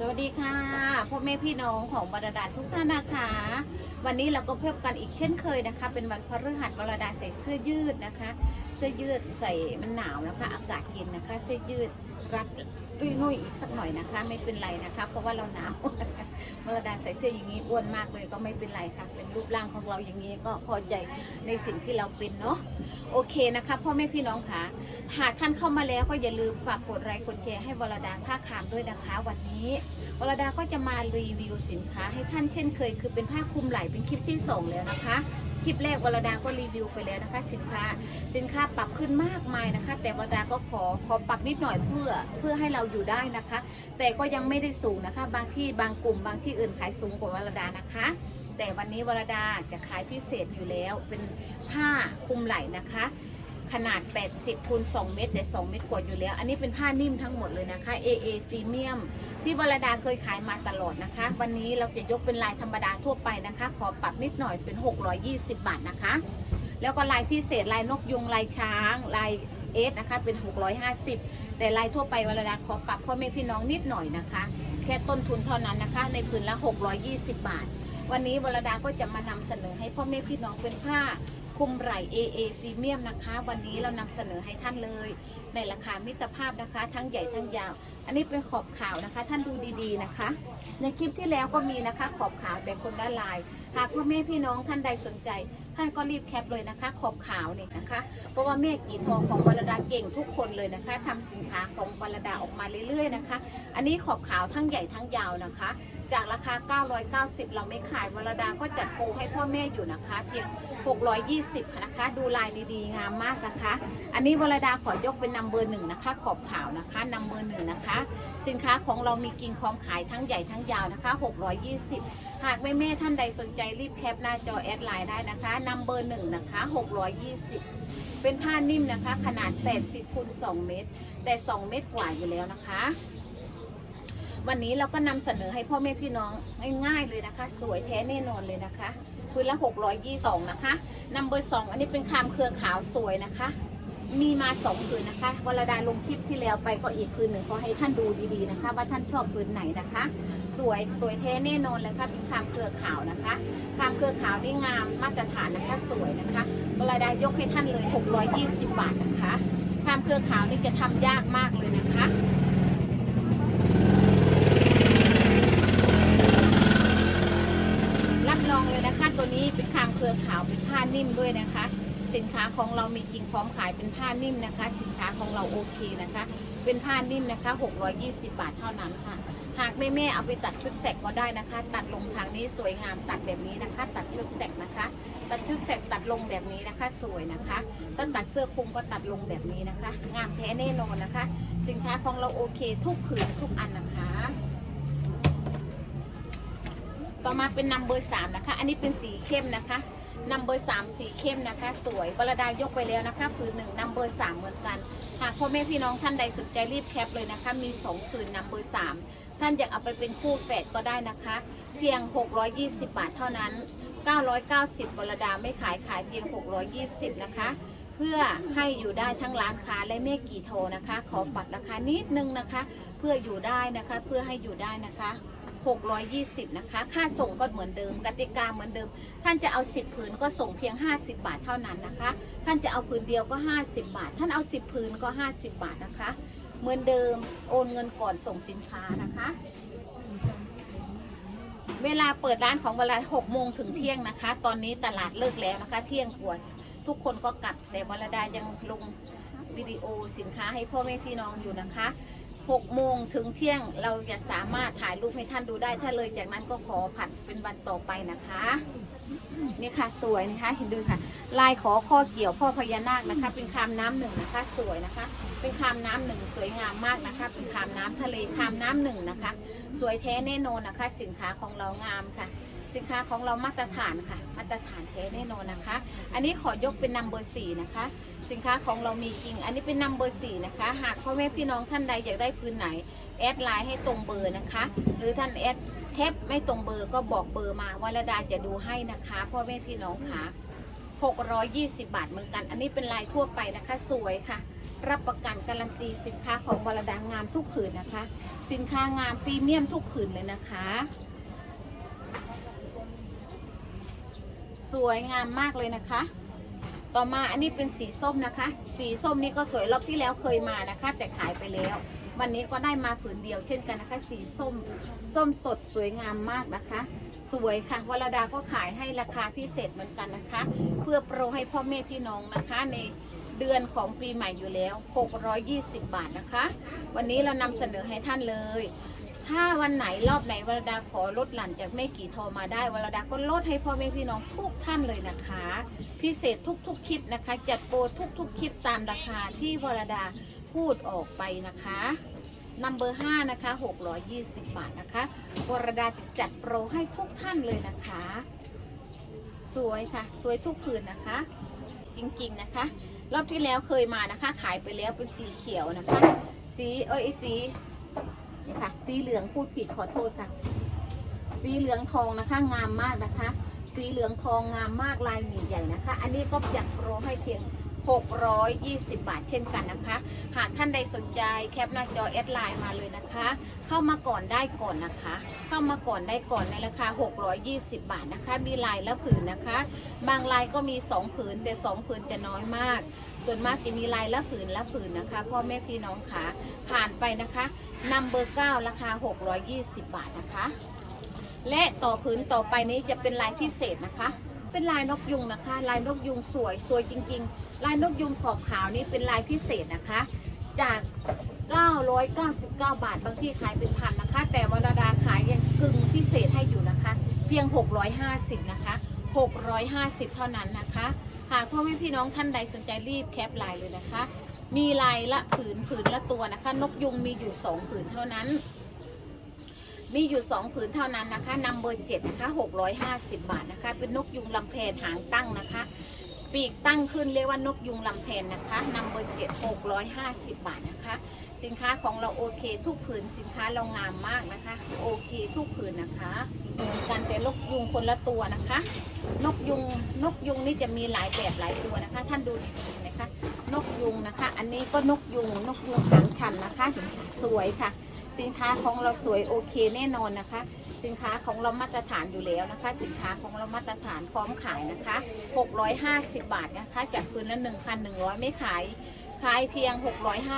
สวัสดีค่ะพ่อแม่พี่น้องของบรรดาทุกท่านนะคะ วันนี้เราก็พบกันอีกเช่นเคยนะคะ เป็นวันพฤหัสบรรดาใส่เสื้อยืดนะคะ เสื้อยืดใส่มันหนาวนะคะ อากาศเย็นนะคะ เสื้อยืดรัดรุยนุ่ยอีกสักหน่อยนะคะ ไม่เป็นไรนะคะ เพราะว่าเราหนาวบรดาใส่เสื้ออย่างนี้อ้วนมากเลยก็ไม่เป็นไรค่ะ เป็นรูปร่างของเราอย่างนี้ก็พอใจในสิ่งที่เราเป็นเนาะโอเคนะคะพ่อแม่พี่น้องค่ะ หากท่านเข้ามาแล้วก็อย่าลืมฝากกดไลค์กดแชร์ให้วรดาผ้าคามด้วยนะคะ วันนี้วรดาก็จะมารีวิวสินค้าให้ท่านเช่นเคย คือเป็นผ้าคลุมไหล่เป็นคลิปที่สองแล้วนะคะคลิปแรกวรดาก็รีวิวไปแล้วนะคะ สินค้า สินค้าปรับขึ้นมากมายนะคะ แต่วรดาก็ขอขอปรับนิดหน่อยเพื่อเพื่อให้เราอยู่ได้นะคะ แต่ก็ยังไม่ได้สูงนะคะ บางที่บางกลุ่มบางที่อื่นขายสูงกว่าวรดานะคะแต่วันนี้วรดาจะขายพิเศษอยู่แล้วเป็นผ้าคลุมไหล่นะคะ ขนาด 80คูณ2เมตรแต่2เมตรกว่าอยู่แล้ว อันนี้เป็นผ้านิ่มทั้งหมดเลยนะคะ AA พรีเมียมที่วรดาเคยขายมาตลอดนะคะ วันนี้เราจะยกเป็นลายธรรมดาทั่วไปนะคะ ขอปรับนิดหน่อยเป็น 620 บาทนะคะ แล้วก็ลายพิเศษลายนกยุงลายช้างลายเอสนะคะเป็น 650 แต่ลายทั่วไปวรดาขอปรับพ่อแม่พี่น้องนิดหน่อยนะคะ แค่ต้นทุนเท่านั้นนะคะ ในผืนละ 620 บาท วันนี้วรดาก็จะมานำเสนอให้พ่อแม่พี่น้องเป็นผ้า คุมไหล่ AA พรีเมียมนะคะ วันนี้เรานำเสนอให้ท่านเลย ในราคามิตรภาพนะคะ ทั้งใหญ่ทั้งยาว อันนี้เป็นขอบขาวนะคะ ท่านดูดีๆนะคะ ในคลิปที่แล้วก็มีนะคะ ขอบขาวแต่คนละลาย หากพ่อแม่พี่น้องท่านใดสนใจ ท่านก็รีบแคปเลยนะคะ ขอบขาวนี่นะคะ เพราะว่าแม่กีทองของวรดาเก่งทุกคนเลยนะคะทำสินค้าของวรดาออกมาเรื่อยๆนะคะ อันนี้ขอบขาวทั้งใหญ่ทั้งยาวนะคะ จากราคา 990 เราไม่ขายวรดาก็จัดโปรให้พ่อแม่อยู่นะคะ เพียง 620 นะคะ ดูลายดีๆ งามมากนะคะ อันนี้วรดาขอยกเป็นนัมเบอร์หนึ่งนะคะ ขอบขาวนะคะนัมเบอร์หนึ่งนะคะ สินค้าของเรามีกิ่งพร้อมขายทั้งใหญ่ทั้งยาวนะคะ 620 หากแม่แม่ท่านใดสนใจรีบแคปหน้าจอแอดไลน์ได้นะคะนัมเบอร์หนึ่งนะคะ 620 เป็นผ้านิ่มนะคะ ขนาด 80คูณ2เมตร แต่ 2 เมตรกว่าอยู่แล้วนะคะ วันนี้เราก็นำเสนอให้พ่อแม่พี่น้องง่ายๆเลยนะคะ สวยแท้แน่นอนเลยนะคะพื้นละ622นะคะนัมเบอร์สองอันนี้เป็นคามเครือขาวสวยนะคะ มีมาสองผืนนะคะวรดาลงคลิปที่แล้วไปก็อีกผืนหนึ่งขอให้ท่านดูดีๆนะคะ ว่าท่านชอบผืนไหนนะคะ สวยสวยแท้แน่นอนเลยค่ะเป็นคามเครือขาวนะคะคามเครือขาวนี่งามมาตรฐานนะคะสวยนะคะวรดายกให้ท่านเลย 620 บาทนะคะคามเครือขาวนี่จะทำยากมากเลยนะคะ รับรองเลยนะคะ ตัวนี้เป็นคางเครือขาวเป็ นิ่มด้วยนะคะ สินค้าของเรามีจริงพร้อมขายเป็นผ้านิ่มนะคะ สินค้าของเราโอเคนะคะ เป็นผ้านิ่มนะคะ 620 บาทเท่านั้นค่ะ หากแม่แม่ๆเอาไปตัดชุดแสกก็ได้นะคะ ตัดลงทางนี้สวยงามตัดแบบนี้นะคะ ตัดชุดแสกนะคะ ตัดชุดแสกตัดลงแบบนี้นะคะ สวยนะคะถ้าตัดเสื้อคลุมก็ตัดลงแบบนี้นะคะ งามแท้แน่นอนนะคะ สินค้าของเราโอเค ทุกผืนทุกอันนะคะ ต่อมาเป็นนัมเบอร์สามนะคะ อันนี้เป็นสีเข้มนะคะนัมเบอร์สามสีเข้มนะคะ สวยบรดายกไปแล้วนะคะผืนหนึ่งนัมเบอร์สามเหมือนกัน หากพ่อแม่พี่น้องท่านใดสนใจรีบแคปเลยนะคะ มีสองผืนนัมเบอร์สามท่านอยากเอาไปเป็นคู่แฝดก็ได้นะคะ เพียง 620 บาทเท่านั้น 990บรดาไม่ขายขายเพียง 620 นะคะ เพื่อให้อยู่ได้ทั้งร้านค้าและแม่กี่โทนะคะ ขอปรับราคานิดนึงนะคะ เพื่ออยู่ได้นะคะ เพื่อให้อยู่ได้นะคะ 620 นะคะ ค่าส่งก็เหมือนเดิม กติกาเหมือนเดิม ท่านจะเอา 10 ผืนก็ส่งเพียง 50 บาทเท่านั้นนะคะ ท่านจะเอาผืนเดียวก็ 50 บาท ท่านเอา 10 ผืนก็ 50 บาทนะคะ เหมือนเดิมโอนเงินก่อนส่งสินค้านะคะ เวลาเปิดร้านของเวลา6โมงถึงเที่ยงนะคะ ตอนนี้ตลาดเลิกแล้วนะคะ เที่ยงกว่าทุกคนก็กลับแต่วรดายังลงวิดีโอสินค้าให้พ่อแม่พี่น้องอยู่นะคะ 6โมงถึงเที่ยงเราจะสามารถถ่ายรูปให้ท่านดูได้ ถ้าเลยจากนั้นก็ขอผัดเป็นวันต่อไปนะคะ นี่ค่ะสวยนะคะเห็นดูค่ะ ลายขอข้อเกี่ยวพ่อพญานาคนะคะ เป็นคามน้ำหนึ่งนะคะ สวยนะคะ เป็นคามน้ำหนึ่งสวยงามมากนะคะ เป็นคามน้ำทะเลคามน้ำหนึ่งนะคะ สวยแท้แน่นอนนะคะ สินค้าของเรางามค่ะสินค้าของเรามาตรฐานค่ะ มาตรฐานแท้แน่นอนนะคะ อันนี้ขอยกเป็นนัมเบอร์สี่นะคะ สินค้าของเรามีจริง อันนี้เป็นนัมเบอร์สี่นะคะ หากพ่อแม่พี่น้องท่านใดอยากได้ปืนไหน แอดไลน์ให้ตรงเบอร์นะคะ หรือท่านแอดแคปไม่ตรงเบอร์ก็บอกเบอร์มาวรดาจะดูให้นะคะพ่อแม่พี่น้องค่ะ620 บาทเหมือนกัน อันนี้เป็นลายทั่วไปนะคะ สวยค่ะ รับประกันการันตีสินค้าของวรดางามทุกผืนนะคะ สินค้างามพรีเมียมทุกผืนเลยนะคะ สวยงามมากเลยนะคะ ต่อมาอันนี้เป็นสีส้มนะคะ สีส้มนี่ก็สวยรอบที่แล้วเคยมานะคะ แต่ขายไปแล้ว วันนี้ก็ได้มาผืนเดียวเช่นกันนะคะ สีส้ม ส้มสดสวยงามมากนะคะ สวยค่ะวรดาก็ขายให้ราคาพิเศษเหมือนกันนะคะ เพื่อโปรให้พ่อแม่พี่น้องนะคะ ในเดือนของปีใหม่อยู่แล้ว 620 บาทนะคะ วันนี้เรานำเสนอให้ท่านเลย ถ้าวันไหนรอบไหนวรดาขอลดหลั่นจากแม่กี่โทรมาได้วรดาก็ลดให้พ่อแม่พี่น้องทุกท่านเลยนะคะ พิเศษทุกๆคลิปนะคะ จัดโปรทุกๆคลิปตามราคาที่วรดาพูดออกไปนะคะนัมเบอร์5นะคะ 620 บาทนะคะวรดาจะจัดโปรให้ทุกท่านเลยนะคะ สวยค่ะ สวยทุกผืนนะคะ จริงๆนะคะ รอบที่แล้วเคยมานะคะ ขายไปแล้วเป็นสีเขียวนะคะ สีเอ้ยสี นี่ค่ะ สีเหลืองพูดผิดขอโทษค่ะ สีเหลืองทองนะคะ งามมากนะคะ สีเหลืองทองงามมากลายหมีใหญ่นะคะ อันนี้ก็จัดโปรให้เพียง620 บาทเช่นกันนะคะ หากท่านใดสนใจแคปหน้าจอแอดไลน์มาเลยนะคะ เข้ามาก่อนได้ก่อนนะคะ เข้ามาก่อนได้ก่อนในราคา 620 บาทนะคะ มีลายและผืนนะคะ บางลายก็มี 2 ผืนแต่ 2 ผืนจะน้อยมาก ส่วนมากจะมีลายละผืนละผืนนะคะ พ่อแม่พี่น้องคะผ่านไปนะคะ นัมเบอร์9ราคา 620 บาทนะคะ และต่อผืนต่อไปนี้จะเป็นลายพิเศษนะคะ เป็นลายนกยุงนะคะ ลายนกยุงสวยสวยจริง ๆ ลายนกยุงขอบขาวนี้เป็นลายพิเศษนะคะ จาก 999 บาท บางที่ขายเป็นพันนะคะ แต่วรดาขายยังกึ่งพิเศษให้อยู่นะคะ เพียง 650 นะคะ 650 เท่านั้นนะคะ หากพ่อแม่พี่น้องท่านใดสนใจรีบแคปไลน์เลยนะคะ มีลายละผืนผืนละตัวนะคะ นกยุงมีอยู่2ผืนเท่านั้น มีอยู่2ผืนเท่านั้นนะคะนัมเบอร์เจ็ดนะคะ650บาทนะคะ เป็นนกยุงลำแพนหางตั้งนะคะ ปีกตั้งขึ้นเรียกว่านกยุงลำแพนนะคะนัมเบอร์เจ็ด650บาทนะคะสินค้าของเราโอเคทุกผืนสินค้าเรางามมากนะคะ โอเคทุกผืนนะคะเหมือนกันแต่นกยุงคนละตัวนะคะ นกยุงนกยุงนี่จะมีหลายแบบหลายตัวนะคะ ท่านดูดี นกยุงนะคะ อันนี้ก็นกยุง นกยุงหางชันนะคะ สวยค่ะ สินค้าของเราสวยโอเคแน่นอนนะคะ สินค้าของเรามาตรฐานอยู่แล้วนะคะ สินค้าของเรามาตรฐานพร้อมขายนะคะ 650 บาทนะคะ จากคืนละ 1,100 ไม่ขาย ขายเพียง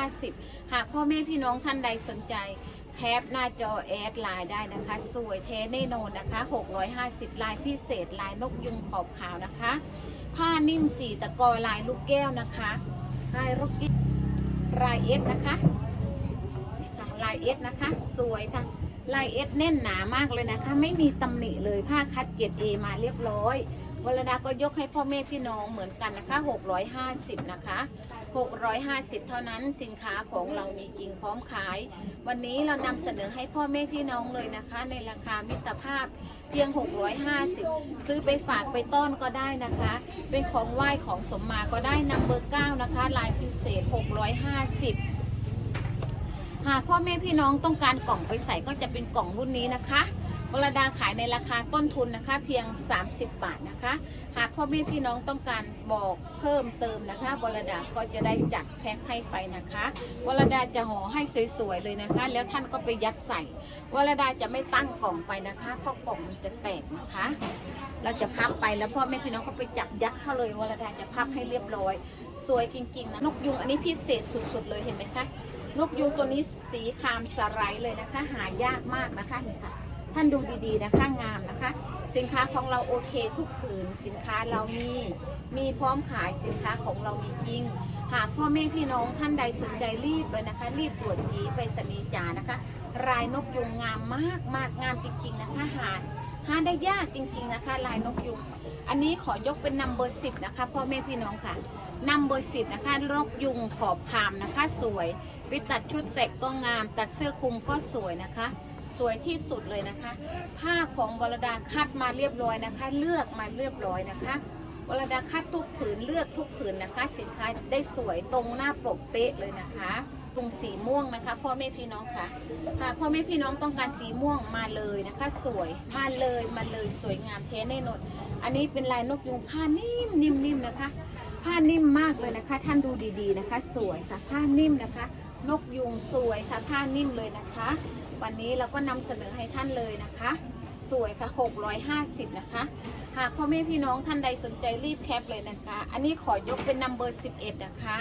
650 หากพ่อแม่พี่น้องท่านใดสนใจแคปหน้าจอแอดไลน์ได้นะคะ สวยแท้แน่นอนนะคะ 650 ลายพิเศษ ลายนกยุงขอบขาวนะคะ ผ้านิ่มสีตะกอลายลูกแก้วนะคะ ลายร็อกกิ้ลายเอสนะคะลายเอสนะคะ สวยค่ะลายเอสแน่นหนามากเลยนะคะ ไม่มีตำหนิเลยผ้าคัดเกรดเอมาเรียบร้อยวรดาก็ยกให้พ่อแม่พี่น้องเหมือนกันนะคะ 650 นะคะ 650 เท่านั้นสินค้าของเรามีจริงพร้อมขาย วันนี้เรานำเสนอให้พ่อแม่พี่น้องเลยนะคะ ในราคามิตรภาพเพียง 650 ซื้อไปฝากไปต้อนก็ได้นะคะ เป็นของไหว้ของสมมาก็ได้นัมเบอร์ 9 นะคะ ลายพิเศษ 650 หากพ่อแม่พี่น้องต้องการกล่องไปใส่ก็จะเป็นกล่องรุ่นนี้นะคะ วรดาขายในราคาต้นทุนนะคะ เพียง 30 บาทนะคะ หากพ่อแม่พี่น้องต้องการบอกเพิ่มเติมนะคะวรดาก็จะได้จัดแพ็คให้ไปนะคะวรดาจะห่อให้สวยๆเลยนะคะ แล้วท่านก็ไปยัดใส่วรดาจะไม่ตั้งกล่องไปนะคะเพราะกล่องมันจะแตกนะคะ เราจะพับไปแล้วพ่อแม่พี่น้องก็ไปจับยัดเข้าเลยวรดาจะพับให้เรียบร้อย สวยจริงๆนะนกยุงอันนี้พิเศษสุดๆเลยเห็นไหมคะนกยูงตัวนี้สีครามสไลด์เลยนะคะ หายากมากนะคะนี่ค่ะ ท่านดูดีๆนะคะงามนะคะ สินค้าของเราโอเคทุกผืนสินค้าเรามีมีพร้อมขายสินค้าของเรามีจริง หากพ่อแม่พี่น้องท่านใดสนใจรีบเลยนะคะ รีบตรวจกีไปสนีจานะคะ รายนกยุงงามมากมากงามจริงๆนะคะหาหาได้ยากจริงๆนะคะ ลายนกยุงอันนี้ขอยกเป็นนัมเบอร์สิบนะคะพ่อแม่พี่น้องค่ะนัมเบอร์สิบนะคะนกยุงขอบพามนะคะ สวยไปตัดชุดแสกก็งาม ตัดเสื้อคลุมก็สวยนะคะ สวยที่สุดเลยนะคะ ผ้าของวรดาคัดมาเรียบร้อยนะคะ เลือกมาเรียบร้อยนะคะวรดาคัดทุกผืนเลือกทุกผืนนะคะ สินค้าได้สวยตรงหน้าปกเป๊ะเลยนะคะตรงสีม่วงนะคะ พ่อแม่พี่น้องค่ะหากพ่อแม่พี่น้องต้องการสีม่วงมาเลยนะคะ สวยมาเลยมาเลยสวยงามแท้แน่นอนอันนี้เป็นลายนกยุงผ้านิ่มนิ่มๆนะคะ ผ้านิ่มมากเลยนะคะ ท่านดูดีๆนะคะ สวยค่ะผ้านิ่มนะคะ นกยุงสวยค่ะผ้านิ่มเลยนะคะ วันนี้เราก็นำเสนอให้ท่านเลยนะคะ สวยค่ะ 650 นะคะ หากพ่อแม่พี่น้องท่านใดสนใจรีบแคปเลยนะคะ อันนี้ขอยกเป็นนัมเบอร์11 นะคะ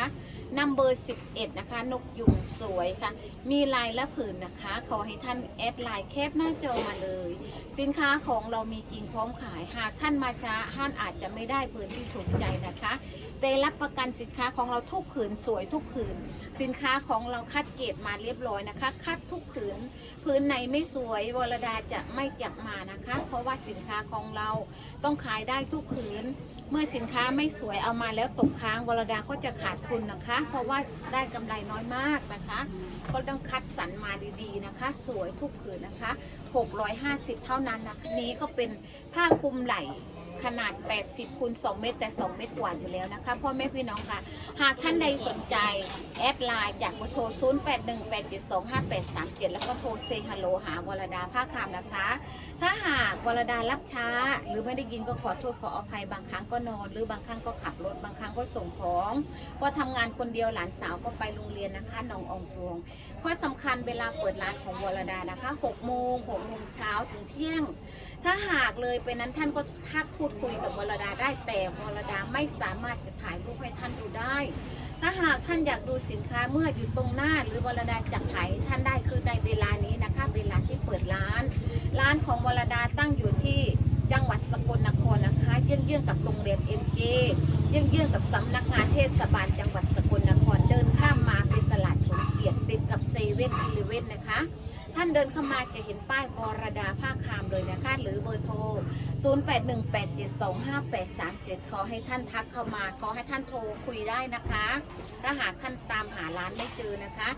นัมเบอร์ 11 นะคะ นกยุงสวยค่ะ มีลายและผืนนะคะ ขอให้ท่านแอดไลน์แคปหน้าจอมาเลย สินค้าของเรามีจริงพร้อมขาย หากท่านมาช้าท่านอาจจะไม่ได้ผืนที่ถูกใจนะคะ แต่รับประกันสินค้าของเราทุกผืนสวยทุกผืน สินค้าของเราคัดเกรดมาเรียบร้อยนะคะ คัดทุกผืนผืนไหนไม่สวยวรดาจะไม่จับมานะคะ เพราะว่าสินค้าของเราต้องขายได้ทุกผืน เมื่อสินค้าไม่สวยเอามาแล้วตกค้างวรดาก็จะขาดทุนนะคะ เพราะว่าได้กำไรน้อยมากนะคะ ก็ต้องคัดสรรมาดีๆนะคะ สวยทุกผืนนะคะ 650 เท่านั้นนะคะนี้ก็เป็นผ้าคลุมไหล่ขนาด 80คูณ2เมตรแต่ 2 เมตรกว่าอยู่แล้วนะคะพ่อแม่พี่น้องค่ะ หากท่านใดสนใจ แอดไลน์จากเบอร์โทร 0818725837 แล้วก็โทรเซฮัลโหลหาวรดาผ้าคามนะคะ ถ้า กรดารับช้า หรือไม่ได้ยินก็ขอโทษขออภัยบางครั้งก็นอน หรือบางครั้งก็ขับรถบางครั้งก็ส่งของเพราะทำงานคนเดียวหลานสาวก็ไปโรงเรียนนะคะน้องอองฟวงข้อสำคัญเวลาเปิดร้านของวรดานะคะ6โมง6โมงเช้าถึงเที่ยง ถ้าหากเลยไปนั้นท่านก็ทักพูดคุยกับวรดาได้แต่วรดาไม่สามารถจะถ่ายรูปให้ท่านดูได้ ถ้าหากท่านอยากดูสินค้าเมื่ออยู่ตรงหน้าหรือวรดาจะขายท่านได้คือในเวลานี้นะคะ เวลาที่เปิดร้าน ร้านของวรดาตั้งอยู่ที่จังหวัดสกลนครนะคะเยื่องเยื่อกับโรงเรียนเอ็มเจเยื่องๆกับสำนักงานเทศบาลจังหวัดสกลนครเดินข้ามมาเป็นตลาดสมเกียรติติดกับเซเว่นอีเลเว่นนะคะ ท่านเดินเข้ามาจะเห็นป้ายวรดาภาคคามเลยนะคะ หรือเบอร์โทร 0818725837 ขอให้ท่านทักเข้ามา ขอให้ท่านโทรคุยได้นะคะ ถ้าหากท่านตามหาร้านไม่เจอนะคะ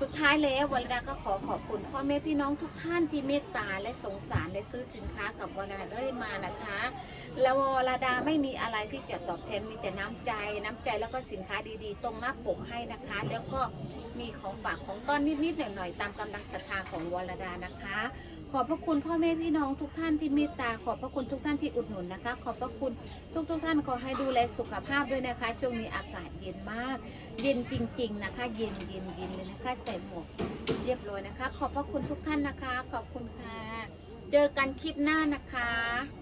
สุดท้ายแล้ววรดาก็ขอขอบคุณพ่อแม่พี่น้องทุกท่านที่เมตตาและสงสารและซื้อสินค้ากับวรดาเรื่อยมานะคะ แล้ววรดาไม่มีอะไรที่จะตอบแทนมีแต่น้ำใจ น้ำใจแล้วก็สินค้าดีๆ ตรงหน้าปกให้นะคะ แล้วก็ มีของฝากของต้อนนิดๆหน่อยๆตามกำลังศรัทธาของวรดานะคะ ขอบพระคุณพ่อแม่พี่น้องทุกท่านที่เมตตา ขอบพระคุณทุกท่านที่อุดหนุนนะคะ ขอบพระคุณทุกๆท่านขอให้ดูแลสุขภาพด้วยนะคะ ช่วงนี้อากาศเย็นมาก เย็นจริง ๆนะคะ เย็นเย็นเย็นเลยนะคะใส่หมวกเรียบร้อยนะคะ ขอบพระคุณทุกท่านนะคะ ขอบคุณค่ะ เจอกันคลิปหน้านะคะ